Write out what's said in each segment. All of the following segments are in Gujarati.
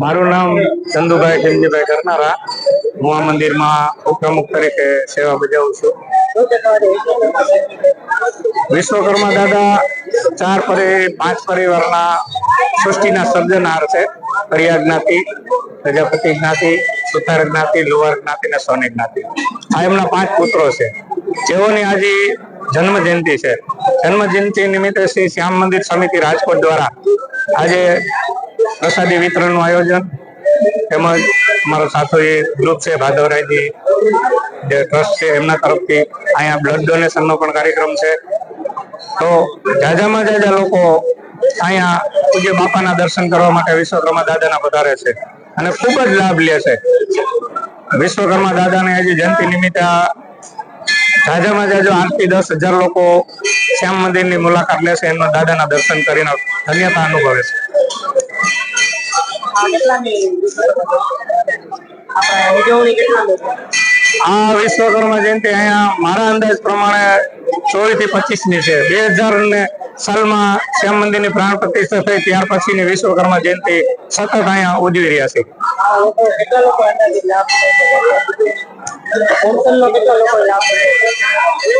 મારું નામ ચંદુભાઈ ખેમજીભાઈ કરનારા. હું આ મંદિરમાં ઉપપ્રમુખ તરીકે સેવા બજાવું છું. વિશ્વકર્મા દાદા ચાર પરિ, પાંચ પરિવારના સૃષ્ટિના સર્જનહાર છે. કરિયા જ્ઞાતિ, પ્રજાપતિ જ્ઞાતિ સુતાર જ્ઞાતિ લોહાર જ્ઞાતિ અને સોની જ્ઞાતિ. આ એમના પાંચ પુત્રો છે. જેઓની આજે જન્મ જયંતિ છે. જન્મ જયંતિ નિમિત્તે શ્રી શ્યામ મંદિર સમિતિ રાજકોટ દ્વારા આજે પ્રસાદી વિતરણનું આયોજન તેમજ અમારો એ ગ્રુપ છે ભાદવરાયજી જે ટ્રસ્ટ છે એમના તરફથી અહીંયા બ્લડ ડોનેશનનો પણ કાર્યક્રમ છે. તો જાજામાં જાજા લોકો અહીંયા પૂજ્ય બાપાના દર્શન કરવા માટે વિશ્વકર્મા દાદાના પધારે છે અને ખૂબ જ લાભ લે છે. વિશ્વકર્મા દાદાને આજે જયંતિ નિમિત્તે જાજામાં જાજો આઠથી દસ હજાર લોકો શ્યામ મંદિરની મુલાકાત લેશે, એમના દાદાના દર્શન કરીને ધન્યતા અનુભવે છે. આ વિશ્વકર્મા જયંતિ અહીંયા મારા અંદાજ પ્રમાણે ચોવીસથી પચીસની છે. બે હજાર ને સાલમાં શ્યામ મંદિરની પ્રાણ પ્રતિષ્ઠા થઈ ત્યાર પછીની વિશ્વકર્મા જયંતિ સતત અહીંયા ઉજવી રહ્યા છે?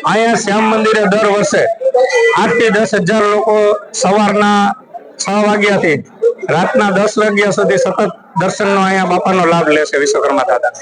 અહીંયા શ્યામ મંદિરે દર વર્ષે આઠથી દસ હજાર લોકો સવારના છ વાગ્યાથી રાતના દસ વાગ્યા સુધી સતત દર્શનનો અહીંયા બાપાનો લાભ લેશે વિશ્વકર્મા દાદા.